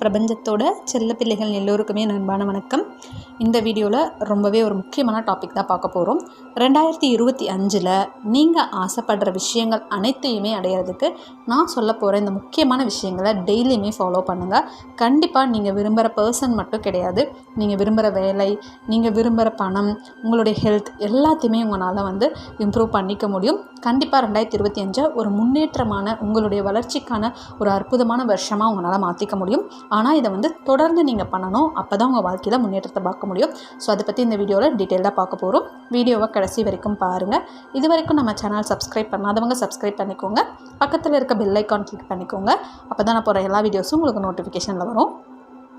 பிரபஞ்சத்தோட செல்ல பிள்ளைகள் எல்லோருக்குமே நண்பான வணக்கம். இந்த வீடியோவில் ரொம்பவே ஒரு முக்கியமான டாபிக் தான் பார்க்க போகிறோம் ரெண்டாயிரத்தி இருபத்தி அஞ்சில் நீங்கள் ஆசைப்படுற விஷயங்கள் அனைத்தையுமே அடையிறதுக்கு நான் சொல்ல போகிற இந்த முக்கியமான விஷயங்களை டெய்லியுமே ஃபாலோ பண்ணுங்கள் கண்டிப்பாக நீங்கள் விரும்புகிற பர்சன் மட்டும் கிடையாது. நீங்கள் விரும்புகிற வேலை நீங்கள் விரும்புகிற பணம் உங்களுடைய ஹெல்த் எல்லாத்தையுமே உங்களால் வந்து இம்ப்ரூவ் பண்ணிக்க முடியும். கண்டிப்பாக ரெண்டாயிரத்தி இருபத்தி அஞ்சை ஒரு முன்னேற்றமான உங்களுடைய வளர்ச்சிக்கான ஒரு அற்புதமான வருஷமாக உங்களால் மாற்றிக்க முடியும். ஆனால் இதை வந்து தொடர்ந்து நீங்கள் பண்ணணும். அப்போ தான் உங்கள் வாழ்க்கையில் முன்னேற்றத்தை பார்க்க முடியும். ஸோ அதை பற்றி இந்த வீடியோவில் டீட்டெயிலாக பார்க்க போகிறோம் வீடியோவை கடைசி வரைக்கும் பாருங்கள் இது வரைக்கும் நம்ம சேனல் சப்ஸ்கிரைப் பண்ணாதவங்க சப்ஸ்கிரைப் பண்ணிக்கோங்க. பக்கத்தில் இருக்க பெல் ஐக்கான் கிளிக் பண்ணிக்கோங்க. அப்போ தான் நான் போகிற எல்லா வீடியோஸும் உங்களுக்கு நோட்டிஃபிகேஷனில் வரும்.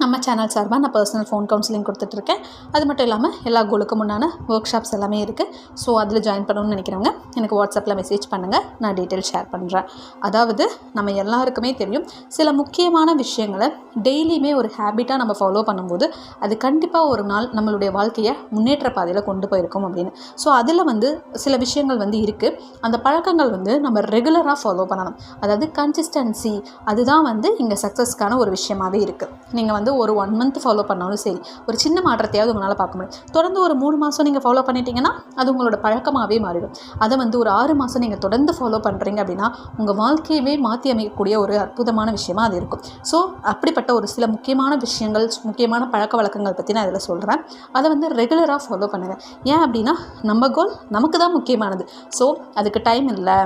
நம்ம சேனல் சார்பாக நான் பர்சனல் ஃபோன் கவுன்சிலிங் கொடுத்துட்ருக்கேன். அது மட்டும் இல்லாமல் எல்லா கோலுக்கும் முன்னான ஒர்க் ஷாப்ஸ் எல்லாமே இருக்குது ஸோ அதில் ஜாயின் பண்ணணும்னு நினைக்கிறவங்க எனக்கு வாட்ஸ்அப்பில் மெசேஜ் பண்ணுங்கள் நான் டீட்டெயில் ஷேர் பண்ணுறேன் அதாவது நம்ம எல்லாருக்குமே தெரியும் சில முக்கியமான விஷயங்களை டெய்லியுமே ஒரு ஹேபிட்டாக நம்ம ஃபாலோ பண்ணும்போது அது கண்டிப்பாக ஒரு நாள் நம்மளுடைய வாழ்க்கையை முன்னேற்ற பாதையில் கொண்டு போயிருக்கும் அப்படின்னு. ஸோ அதில் வந்து சில விஷயங்கள் வந்து இருக்குது அந்த பழக்கங்கள் வந்து நம்ம ரெகுலராக ஃபாலோ பண்ணணும். அதாவது கன்சிஸ்டன்சி அதுதான் வந்து இங்கே சக்ஸஸ்க்கான ஒரு விஷயமாகவே இருக்குது நீங்கள் வந்து ஒரு ஒன் மந்த் ஃபாலோ பண்ணாலும் சரி ஒரு சின்ன மாற்றத்தையாவது உங்களால் பார்க்க முடியும். தொடர்ந்து ஒரு மூணு மாதம் நீங்கள் ஃபாலோ பண்ணிட்டீங்கன்னா அது உங்களோட பழக்கமாகவே மாறிடும். அதை வந்து ஒரு ஆறு மாதம் நீங்கள் தொடர்ந்து ஃபாலோ பண்ணுறீங்க அப்படின்னா உங்கள் வாழ்க்கையவே மாற்றி அமைக்கக்கூடிய ஒரு அற்புதமான விஷயமா அது இருக்கும். ஸோ அப்படிப்பட்ட ஒரு சில முக்கியமான விஷயங்கள் முக்கியமான பழக்க வழக்கங்கள் பற்றி நான் இதில் சொல்கிறேன் அதை வந்து ரெகுலராக ஃபாலோ பண்ணுங்கள் ஏன் அப்படின்னா நம்ம கோல் நமக்கு தான் முக்கியமானது. ஸோ அதுக்கு டைம் இல்லை.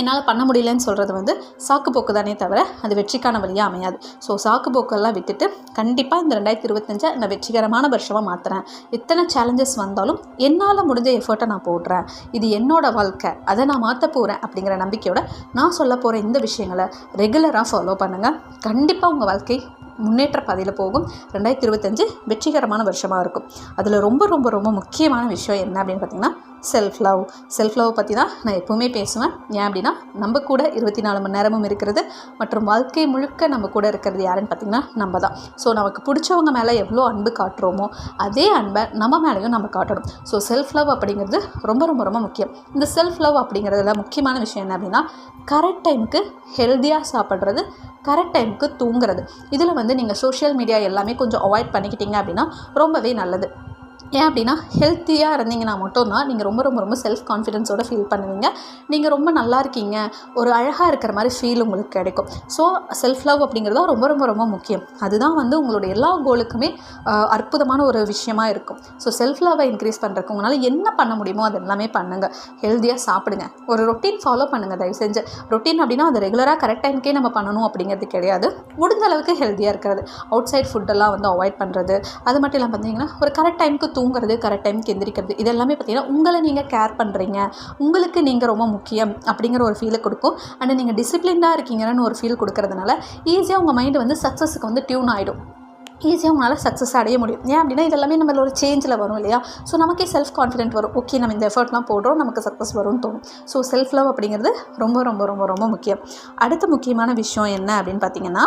என்னால் பண்ண முடியலன்னு சொல்கிறது வந்து சாக்கு போக்கு தானே தவிர அது வெற்றிக்கான வழியாக அமையாது. ஸோ சாக்கு போக்கெல்லாம் விட்டுட்டு கண்டிப்பாக இந்த ரெண்டாயிரத்தி இருபத்தஞ்சை நான் வெற்றிகரமான வருஷமாக மாற்றுறேன் எத்தனை சேலஞ்சஸ் வந்தாலும் என்னால் முடிஞ்ச எஃபர்ட்டை நான் போடுறேன். இது என்னோட வாழ்க்கை. அதை நான் மாற்ற போகிறேன் அப்படிங்கிற நம்பிக்கையோட நான் சொல்ல போகிற இந்த விஷயங்களை ரெகுலராக ஃபாலோ பண்ணுங்கள் கண்டிப்பாக உங்கள் வாழ்க்கை முன்னேற்ற பாதையில் போகும். ரெண்டாயிரத்தி இருபத்தஞ்சு வெற்றிகரமான வருஷமாக இருக்கும். அதில் ரொம்ப ரொம்ப ரொம்ப முக்கியமான விஷயம் என்ன அப்படின்னு பார்த்தீங்கன்னா செல்ஃப் லவ் செல்ஃப் லவ் பற்றி தான் நான் எப்போவுமே பேசுவேன். ஏன் அப்படின்னா நம்ம கூட இருபத்தி நாலு மணி நேரமும் இருக்கிறது மற்றும் வாழ்க்கை முழுக்க நம்ம கூட இருக்கிறது யாருன்னு பார்த்தீங்கன்னா நம்ம தான். ஸோ நமக்கு பிடிச்சவங்க மேலே எவ்வளோ அன்பு காட்டுறோமோ அதே அன்பை நம்ம மேலேயும் நம்ம காட்டணும். ஸோ செல்ஃப் லவ் அப்படிங்கிறது ரொம்ப ரொம்ப ரொம்ப முக்கியம். இந்த செல்ஃப் லவ் அப்படிங்கிறதுல முக்கியமான விஷயம் என்ன அப்படின்னா கரெக்ட் டைமுக்கு ஹெல்த்தியாக சாப்பிட்றது கரெக்ட் டைமுக்கு தூங்குறது. இதில் வந்து வந்து நீங்கள் சோஷியல் மீடியா எல்லாமே கொஞ்சம் அவாய்ட் பண்ணிக்கிட்டீங்க அப்படின்னா ரொம்பவே நல்லது. ஏன் அப்படின்னா ஹெல்த்தியாக இருந்தீங்கன்னா மட்டும்தான் நீங்கள் ரொம்ப ரொம்ப ரொம்ப செல்ஃப் கான்ஃபிடென்ஸோடு ஃபீல் பண்ணுவீங்க. நீங்கள் ரொம்ப நல்லா இருக்கீங்க. ஒரு அழகாக இருக்கிற மாதிரி ஃபீல் உங்களுக்கு கிடைக்கும். ஸோ செல்ஃப் லவ் அப்படிங்கிறது தான் ரொம்ப ரொம்ப ரொம்ப முக்கியம். அதுதான் வந்து உங்களோட எல்லா கோலுக்குமே அற்புதமான ஒரு விஷயமா இருக்கும். ஸோ செல்ஃப் லவ்வை இன்க்ரீஸ் பண்ணுறதுக்கு உங்களால் என்ன பண்ண முடியுமோ அது எல்லாமே பண்ணுங்கள் ஹெல்த்தியாக சாப்பிடுங்க. ஒரு ரொட்டீன் ஃபாலோ பண்ணுங்கள் தயவு செஞ்சு. ரொட்டீன் அப்படின்னா அது ரெகுலராக கரெக்ட் டைம்க்கே நம்ம பண்ணணும் அப்படிங்கிறது கிடையாது. முடிஞ்ச அளவுக்கு ஹெல்த்தியாக இருக்கிறது. அவுட் சைட் ஃபுட்டெல்லாம் வந்து அவாய்ட் பண்ணுறது அது மட்டும் இல்லாமல் பார்த்தீங்கன்னா ஒரு கரெக்ட் டைமுக்கு தூங்குறது கரெக்ட் டைம் எந்திரிக்கிறது இது எல்லாமே பார்த்தீங்கன்னா உங்களை நீங்கள் கேர் பண்ணுறீங்க உங்களுக்கு நீங்கள் ரொம்ப முக்கியம் அப்படிங்கிற ஒரு ஃபீலை கொடுக்கும். அண்ட் நீங்கள் டிசிப்ளின்டாக இருக்கீங்கன்னு ஒரு ஃபீல் கொடுக்கறதுனால ஈஸியாக உங்கள் மைண்டு வந்து சக்ஸஸுக்கு வந்து டியூன் ஆகிடும் ஈஸியாக உங்களால் சக்ஸஸ் அடைய முடியும். ஏன் அப்படின்னா இதெல்லாமே நம்மள ஒரு சேஞ்சில் வரும் இல்லையா? ஸோ நமக்கே செல்ஃப் கான்ஃபிடென்ட் வரும். ஓகே நம்ம இந்த எஃபர்ட்லாம் போடுறோம் நமக்கு சக்ஸஸ் வரும்னு தோணும். ஸோ செல்ஃப் லவ் அப்படிங்கிறது ரொம்ப ரொம்ப ரொம்ப ரொம்ப முக்கியம். அடுத்த முக்கியமான விஷயம் என்ன அப்படின்னு பார்த்தீங்கன்னா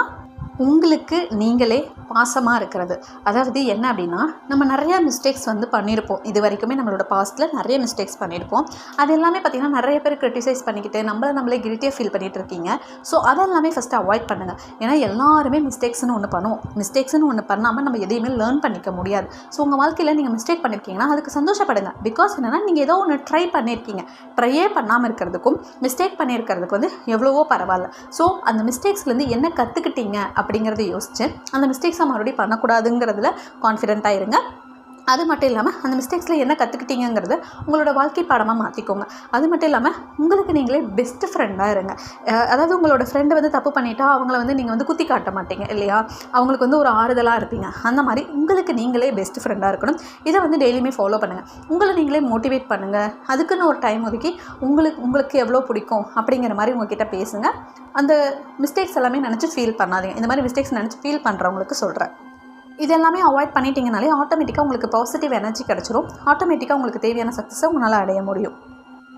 உங்களுக்கு நீங்களே பாசமாக இருக்கிறது. அதாவது என்ன அப்படின்னா நம்ம நிறையா மிஸ்டேக்ஸ் வந்து பண்ணியிருப்போம் இது வரைக்குமே நம்மளோட பாஸ்ட்டில் நிறைய மிஸ்டேக்ஸ் பண்ணியிருப்போம் அது எல்லாமே பார்த்திங்கன்னா நிறைய பேர் க்ரிட்டிசைஸ் பண்ணிக்கிட்டு நம்மளை நம்மளே கில்ட்டியாக ஃபீல் பண்ணிகிட்டு இருக்கீங்க. ஸோ அதெல்லாமே ஃபஸ்ட்டு அவாய்ட் பண்ணுங்கள் ஏன்னா எல்லாருமே மிஸ்டேக்ஸ்னு ஒன்று பண்ணுவோம். மிஸ்டேக்ஸ்னு ஒன்று பண்ணாமல் நம்ம எதையுமே லேர்ன் பண்ணிக்க முடியாது. ஸோ உங்கள் வாழ்க்கையில் நீங்கள் மிஸ்டேக் பண்ணியிருக்கீங்கன்னா அதுக்கு சந்தோஷப்படுங்க. பிகாஸ் என்னென்னா நீங்கள் ஏதோ ஒன்று ட்ரை பண்ணியிருக்கீங்க ட்ரையே பண்ணாமல் இருக்கிறதுக்கும் மிஸ்டேக் பண்ணியிருக்கிறதுக்கு வந்து எவ்வளவோ பரவாயில்ல. ஸோ அந்த மிஸ்டேக்ஸ்லேருந்து என்ன கற்றுக்கிட்டீங்க அப்படிங்கிறத யோசிச்சு அந்த மிஸ்டேக்ஸை மறுபடியும் பண்ணக்கூடாதுங்கிறதுல கான்ஃபிடென்ட்டாக இருங்க. அது மட்டும் இல்லாமல் அந்த மிஸ்டேக்ஸில் என்ன கற்றுக்கிட்டீங்கிறத உங்களோட வாழ்க்கை பாடமாக மாற்றிக்கோங்க அது மட்டும் இல்லாமல் உங்களுக்கு நீங்களே பெஸ்ட் ஃப்ரெண்டாக இருங்க. அதாவது உங்களோட ஃப்ரெண்டு வந்து தப்பு பண்ணிட்டா அவங்கள வந்து நீங்கள் வந்து குத்தி காட்ட மாட்டீங்க இல்லையா? அவங்களுக்கு வந்து ஒரு ஆறுதலாக இருப்பீங்க. அந்த மாதிரி உங்களுக்கு நீங்களே பெஸ்ட் ஃப்ரெண்டாக இருக்கணும். இதை வந்து டெய்லியுமே ஃபாலோ பண்ணுங்கள் உங்களை நீங்களே மோட்டிவேட் பண்ணுங்கள் அதுக்குன்னு ஒரு டைம் ஒதுக்கி உங்களுக்கு உங்களுக்கு எவ்வளோ பிடிக்கும் அப்படிங்கிற மாதிரி உங்ககிட்ட பேசுங்க. அந்த மிஸ்டேக்ஸ் எல்லாமே நினச்சி ஃபீல் பண்ணாதீங்க. இந்த மாதிரி மிஸ்டேக்ஸ் நினச்சி ஃபீல் பண்ணுறவங்களுக்கு சொல்கிறேன் இது எல்லாமே அவாய்ட் பண்ணிட்டீங்கனாலே ஆட்டோமேட்டிக்காக உங்களுக்கு பாசிட்டிவ் எனர்ஜி கிடச்சிரும். ஆட்டோமேட்டிக்காக உங்களுக்கு தேவையான சக்ஸஸை உங்களால் அடைய முடியும்.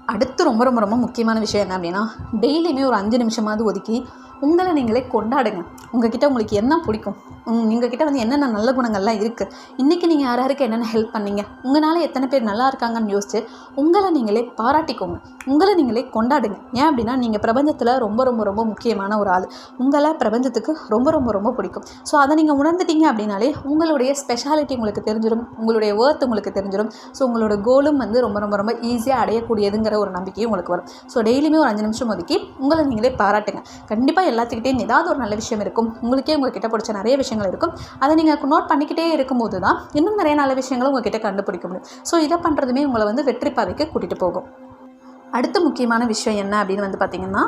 அடுத்து ரொம்ப ரொம்ப ரொம்ப முக்கியமான விஷயம் என்ன அப்படின்னா டெய்லியுமே ஒரு அஞ்சு நிமிஷமாவது ஒதுக்கி உங்களை நீங்களே கொண்டாடுங்க. உங்ககிட்ட உங்களுக்கு என்ன பிடிக்கும்? உங்கள் கிட்டே வந்து என்னென்ன நல்ல குணங்கள்லாம் இருக்குது இன்றைக்கி நீங்கள் யார் யாருக்கு என்னென்ன ஹெல்ப் பண்ணீங்க? உங்களால் எத்தனை பேர் நல்லா இருக்காங்கன்னு யோசிச்சு உங்களை நீங்களே பாராட்டிக்கோங்க. உங்களை நீங்களே கொண்டாடுங்க. ஏன் அப்படின்னா நீங்கள் பிரபஞ்சத்தில் ரொம்ப ரொம்ப ரொம்ப முக்கியமான ஒரு ஆள். உங்களை பிரபஞ்சத்துக்கு ரொம்ப ரொம்ப ரொம்ப பிடிக்கும். ஸோ அதை நீங்கள் உணர்ந்துட்டீங்க அப்படின்னாலே உங்களுடைய ஸ்பெஷாலிட்டி உங்களுக்கு தெரிஞ்சிடும் உங்களுடைய ஒர்த் உங்களுக்கு தெரிஞ்சிடும் ஸோ உங்களோட கோலும் வந்து ரொம்ப ரொம்ப ரொம்ப ஈஸியாக அடையக்கூடியதுங்கிற ஒரு நம்பிக்கையும் உங்களுக்கு வரும். ஸோ டெய்லியுமே ஒரு அஞ்சு நிமிஷம் ஒதுக்கி உங்களை நீங்களே பாராட்டுங்க. கண்டிப்பாக எல்லாத்துக்கிட்டேயும் ஏதாவது ஒரு நல்ல விஷயம் இருக்கும். உங்களுக்கே உங்ககிட்ட பிடிச்ச நிறைய விஷயங்கள் இருக்கும். அதை நீங்கள் நோட் பண்ணிக்கிட்டே இருக்கும்போது தான் இன்னும் நிறைய நல்ல விஷயங்களை உங்ககிட்ட கண்டுபிடிக்க முடியும். ஸோ இதை பண்ணுறதுமே உங்களை வந்து வெற்றி பாதைக்கு கூட்டிகிட்டு போகும். அடுத்த முக்கியமான விஷயம் என்ன அப்படின்னு வந்து பார்த்திங்கன்னா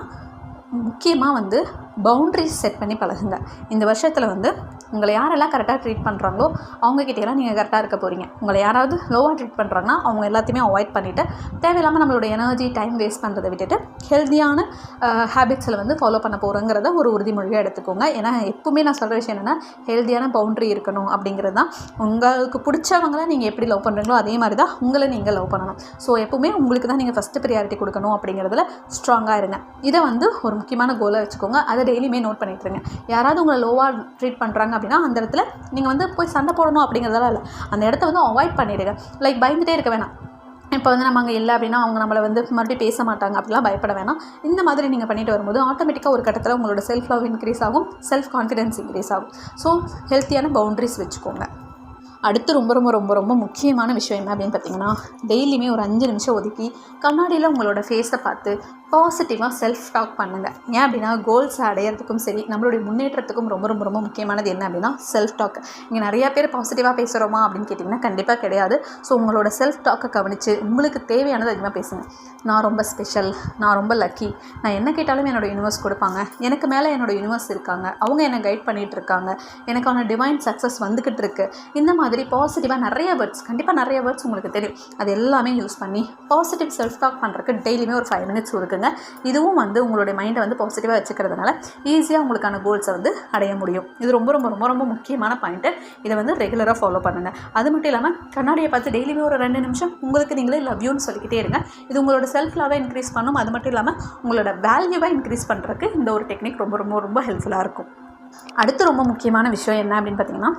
முக்கியமாக வந்து பவுண்ட்ரிஸ் செட் பண்ணி பழகுங்க. இந்த வருஷத்தில் வந்து உங்களை யாரெல்லாம் கரெக்டாக ட்ரீட் பண்ணுறாங்களோ அவங்கக்கிட்டேலாம் நீங்கள் கரெக்டாக இருக்க போகிறீங்க உங்களை யாராவது லோவாக ட்ரீட் பண்ணுறாங்கன்னா அவங்க எல்லாத்தையுமே அவாய்ட் பண்ணிவிட்டு தேவையில்லாமல் நம்மளோட எனர்ஜி டைம் வேஸ்ட் பண்ணுறதை விட்டுட்டு ஹெல்த்தியான ஹேபிட்ஸில் வந்து ஃபாலோ பண்ண போகிறோங்கிறத ஒரு உறுதிமொழியாக எடுத்துக்கோங்க. ஏன்னா எப்பவுமே நான் சொல்கிற விஷயம் என்னென்னா ஹெல்த்தியான பவுண்ட்ரி இருக்கணும் அப்படிங்கிறது தான். உங்களுக்கு பிடிச்சவங்கள நீங்கள் எப்படி லவ் பண்ணுறீங்களோ அதே மாதிரி தான் உங்களை நீங்கள் லவ் பண்ணணும். ஸோ எப்பவுமே உங்களுக்கு தான் நீங்கள் ஃபஸ்ட்டு ப்ரியாரிட்டி கொடுக்கணும் அப்படிங்கிறதுல ஸ்ட்ராங்காக இருங்க. இதை வந்து ஒரு முக்கியமான கோலை வச்சுக்கோங்க. அது டெய்லியுமே நோட் பண்ணிட்டுருங்க யாராவது உங்களை லோவாக ட்ரீட் பண்ணுறாங்க அப்படின்னா அந்த இடத்துல நீங்கள் வந்து போய் சண்டை போடணும் அப்படிங்கிறதெல்லாம் இல்லை. அந்த இடத்த வந்து அவாய்ட் பண்ணிவிடுங்க லைக் பயந்துகிட்டே இருக்க வேணாம். இப்போ வந்து நம்ம அங்கே இல்லை அப்படின்னா அவங்க நம்மளை வந்து மறுபடியும் பேச மாட்டாங்க அப்படிலாம் பயப்பட வேணாம். இந்த மாதிரி நீங்கள் பண்ணிட்டு வரும்போது ஆட்டோமேட்டிக்காக ஒரு கட்டத்தில் உங்களோட செல்ஃப் லவ் இன்க்ரீஸ் ஆகும் செல்ஃப் கான்ஃபிடென்ஸ் இன்க்ரீஸ் ஆகும் ஸோ ஹெல்த்தியான பவுண்ட்ரிஸ் வச்சுக்கோங்க. அடுத்து ரொம்ப ரொம்ப ரொம்ப ரொம்ப முக்கியமான விஷயம் என்ன அப்படின்னு பார்த்தீங்கன்னா டெய்லியுமே ஒரு அஞ்சு நிமிஷம் ஒதுக்கி கண்ணாடியில் உங்களோட ஃபேஸை பார்த்து பாசிட்டிவாக செல்ஃப் டாக் பண்ணுங்கள் ஏன் அப்படின்னா கோல்ஸ் அடையிறதுக்கும் சரி நம்மளுடைய முன்னேற்றத்துக்கும் ரொம்ப ரொம்ப ரொம்ப முக்கியமானது என்ன அப்படின்னா செல்ஃப் டாக் இங்கே நிறையா பேர் பாசிட்டிவாக பேசுகிறோமா அப்படின்னு கேட்டிங்கன்னா கண்டிப்பாக கிடையாது. ஸோ உங்களோட செல்ஃப் டாக்கை கவனித்து உங்களுக்கு தேவையானது அதிகமாக பேசுங்க. நான் ரொம்ப ஸ்பெஷல் நான் ரொம்ப லக்கி நான் என்ன கேட்டாலும் என்னோடய யூனிவர்ஸ் கொடுப்பாங்க. எனக்கு மேலே என்னோடய யூனிவர்ஸ் இருக்காங்க. அவங்க என்னை கைட் பண்ணிகிட்டு இருக்காங்க. எனக்கான டிவைன் சக்ஸஸ் வந்துக்கிட்டு இருக்குது இந்த மாதிரி மாதிரி பாசிட்டிவாக நிறைய வேர்ட்ஸ் கண்டிப்பாக நிறைய வேர்ட்ஸ் உங்களுக்கு தெரியும். அது எல்லாமே யூஸ் பண்ணி பாசிட்டிவ் செல்ஃப் டாக் பண்ணுறதுக்கு டெய்லியுமே ஒரு ஃபைவ் மினிட்ஸ் கொடுக்குங்க. இதுவும் வந்து உங்களுடைய மைண்டை வந்து பாசிட்டிவாக வச்சுக்கிறதுனால ஈஸியாக உங்களுக்கான கோல்ஸை வந்து அடைய முடியும். இது ரொம்ப ரொம்ப ரொம்ப ரொம்ப முக்கியமான பாயிண்ட்டு இதை வந்து ரெகுலராக ஃபாலோ பண்ணுங்கள் அது மட்டும் இல்லாமல் கண்ணாடியை பார்த்து டெய்லியுமே ஒரு ரெண்டு நிமிஷம் உங்களுக்கு நீங்களே லவ்யூன்னு சொல்லிக்கிட்டே இருங்க. இது உங்களோட செல்ஃப் லவ்வை இன்க்ரீஸ் பண்ணும். அது மட்டும் இல்லாமல் உங்களோட வேல்யூவை இன்க்ரீஸ் பண்ணுறதுக்கு இந்த ஒரு டெக்னிக் ரொம்ப ரொம்ப ரொம்ப ஹெல்ப்ஃபுல்லாக இருக்கும். அடுத்து ரொம்ப முக்கியமான விஷயம் என்ன அப்படின்னு பார்த்தீங்கன்னா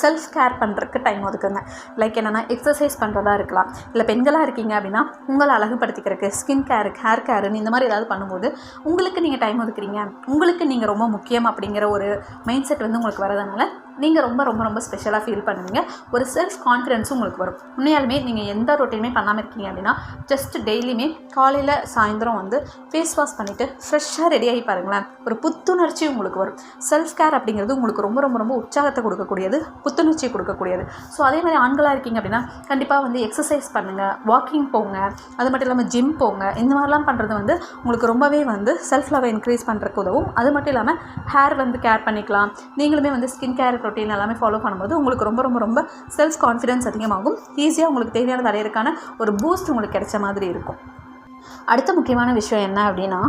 செல்ஃப் கேர் பண்ணுறதுக்கு டைம் ஒதுக்குங்க. லைக் என்னென்னா எக்ஸசைஸ் பண்ணுறதா இருக்கலாம். இல்லை பெண்களாக இருக்கீங்க அப்படின்னா உங்களை அழகுபடுத்திக்கிறதுக்கு ஸ்கின் கேரு ஹேர் கேருன்னு இந்த மாதிரி ஏதாவது பண்ணும்போது உங்களுக்கு நீங்கள் டைம் ஒதுக்குறீங்க. உங்களுக்கு நீங்கள் ரொம்ப முக்கியம் அப்படிங்கிற ஒரு மைண்ட் செட் வந்து உங்களுக்கு வரதுனால நீங்கள் ரொம்ப ரொம்ப ரொம்ப ஸ்பெஷலாக ஃபீல் பண்ணுவீங்க. ஒரு செல்ஃப் கான்ஃபிடென்ஸும் உங்களுக்கு வரும். உண்மையாலுமே நீங்கள் எந்த ரொட்டீனுமே பண்ணாமல் இருக்கீங்க அப்படின்னா ஜஸ்ட் டெய்லியுமே காலையில் சாயந்தரம் வந்து ஃபேஸ் வாஷ் பண்ணிவிட்டு ஃப்ரெஷ்ஷாக ரெடி ஆகி பாருங்களேன். ஒரு புத்துணர்ச்சி உங்களுக்கு வரும். செல்ஃப் கேர் அப்படிங்கிறது உங்களுக்கு ரொம்ப ரொம்ப ரொம்ப உற்சாகத்தை கொடுக்கக்கூடியது புத்துணர்ச்சி கொடுக்கக்கூடியது. ஸோ அதே மாதிரி ஆண்களாக இருக்கீங்க அப்படின்னா கண்டிப்பாக வந்து எக்ஸசைஸ் பண்ணுங்கள் வாக்கிங் போங்க அது மட்டும் இல்லாமல் ஜிம் போங்க. இந்த மாதிரிலாம் பண்ணுறது வந்து உங்களுக்கு ரொம்பவே வந்து செல்ஃப் லவ் இன்க்ரீஸ் பண்ணுறதுக்கு உதவும். அது மட்டும் இல்லாமல் ஹேர் வந்து கேர் பண்ணிக்கலாம். நீங்களுமே வந்து ஸ்கின் கேர் ப்ரோட்டீன் எல்லாமே ஃபாலோ பண்ணும்போது உங்களுக்கு ரொம்ப ரொம்ப ரொம்ப செல்ஃப் கான்ஃபிடன்ஸ் அதிகமாகும். ஈஸியாக உங்களுக்கு தேவையான அடையிறதுக்கான ஒரு பூஸ்ட் உங்களுக்கு கிடைச்ச மாதிரி இருக்கும். அடுத்த முக்கியமான விஷயம் என்ன அப்படின்னா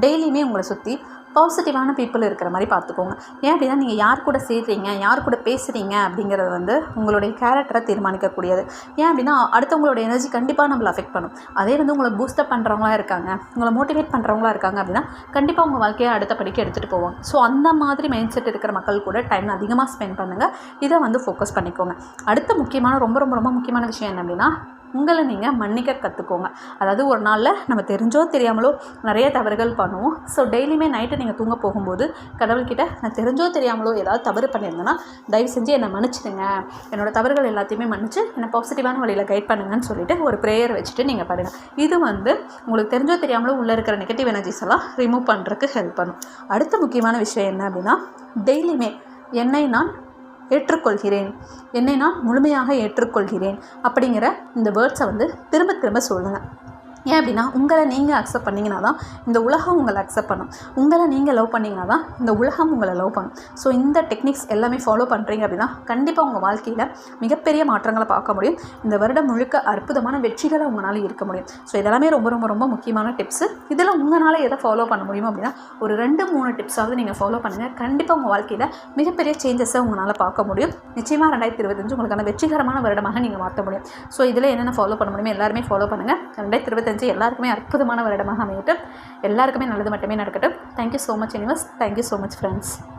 டெய்லியுமே உங்களை சுற்றி பாசிட்டிவான பீப்புள் இருக்கிற மாதிரி பார்த்துக்கோங்க. ஏன் அப்படின்னா நீங்கள் யார் கூட சேர்றீங்க யார் கூட பேசுகிறீங்க அப்படிங்கிறது வந்து உங்களுடைய கேரக்டரை தீர்மானிக்கக்கூடியது. ஏன் அப்படின்னா அடுத்தவங்களோட எனர்ஜி கண்டிப்பாக நம்மளை அஃபெக்ட் பண்ணும். அதே வந்து உங்களை பூஸ்டப் பண்ணுறவங்களா இருக்காங்க உங்களை மோட்டிவேட் பண்ணுறவங்களா இருக்காங்க அப்படின்னா கண்டிப்பாக உங்கள் வாழ்க்கையை அடுத்த படிக்க எடுத்துகிட்டு போவாங்க. ஸோ அந்த மாதிரி மைண்ட் செட் இருக்கிற மக்கள் கூட டைம் அதிகமாக ஸ்பெண்ட் பண்ணுங்கள் இதை வந்து ஃபோக்கஸ் பண்ணிக்கோங்க. அடுத்த முக்கியமான ரொம்ப ரொம்ப ரொம்ப முக்கியமான விஷயம் என்ன அப்படின்னா உங்களை நீங்கள் மன்னிக்க கற்றுக்கோங்க அதாவது ஒரு நாளில் நம்ம தெரிஞ்சோ தெரியாமலோ நிறைய தவறுகள் பண்ணுவோம். ஸோ டெய்லியுமே நைட்டு நீங்கள் தூங்க போகும்போது கடவுள்கிட்ட நான் தெரிஞ்சோ தெரியாமலோ ஏதாவது தவறு பண்ணியிருந்தேன்னா தயவு செஞ்சு என்னை மன்னிச்சிடுங்க. என்னோட தவறுகள் எல்லாத்தையுமே மன்னிச்சு என்னை பாசிட்டிவான வழியில் கைட் பண்ணுங்கன்னு சொல்லிட்டு ஒரு ப்ரேயர் வச்சுட்டு நீங்கள் பாருங்கள் இது வந்து உங்களுக்கு தெரிஞ்சோ தெரியாமலோ உள்ளே இருக்கிற நெகட்டிவ் எனர்ஜிஸ் எல்லாம் ரிமூவ் பண்ணுறதுக்கு ஹெல்ப் பண்ணும். அடுத்த முக்கியமான விஷயம் என்ன அப்படின்னா டெய்லியுமே என்னை நான் ஏற்றுக்கொள்கிறேன். என்னை நான் முழுமையாக ஏற்றுக்கொள்கிறேன். அப்படிங்கிற இந்த வேர்ட்ஸை வந்து திரும்ப திரும்ப சொல்லுங்கள் ஏன் அப்படின்னா உங்களை நீங்கள் அக்செப்ட் பண்ணிங்கன்னா தான் இந்த உலகம் உங்களை அக்செப்ட் பண்ணும். உங்களை நீங்கள் லவ் பண்ணிங்கன்னா தான் இந்த உலகம் உங்களை லவ் பண்ணும். ஸோ இந்த டெக்னிக்ஸ் எல்லாமே ஃபாலோ பண்ணுறீங்க அப்படின்னா கண்டிப்பாக உங்கள் வாழ்க்கையில் மிகப்பெரிய மாற்றங்களை பார்க்க முடியும். இந்த வருடம் முழுக்க அற்புதமான வெற்றிகளை உங்களால் இருக்க முடியும். ஸோ இதெல்லாமே ரொம்ப ரொம்ப ரொம்ப முக்கியமான டிப்ஸு இதில் உங்களால் எதை ஃபாலோ பண்ண முடியும் அப்படின்னா ஒரு ரெண்டு மூணு டிப்ஸாவது நீங்கள் ஃபாலோ பண்ணுங்கள் கண்டிப்பாக உங்கள் வாழ்க்கையில் மிகப்பெரிய சேஞ்சஸை உங்களால் பார்க்க முடியும். நிச்சயமாக ரெண்டாயிரத்தி இருபத்தஞ்சு உங்களுக்கான வெற்றிகரமான வருடமாக நீங்கள் மாற்ற முடியும். ஸோ இதில் என்னென்ன ஃபாலோ பண்ண முடியுமோ எல்லாருமே ஃபாலோ பண்ணுங்கள் ரெண்டாயிரத்தி இருபத்தஞ்சு எல்லாருக்குமே அற்புதமான வருடமாக அமையட்டும். எல்லாருக்குமே நல்லது மட்டுமே நடக்கட்டும். Thank you so much universe thank you so much friends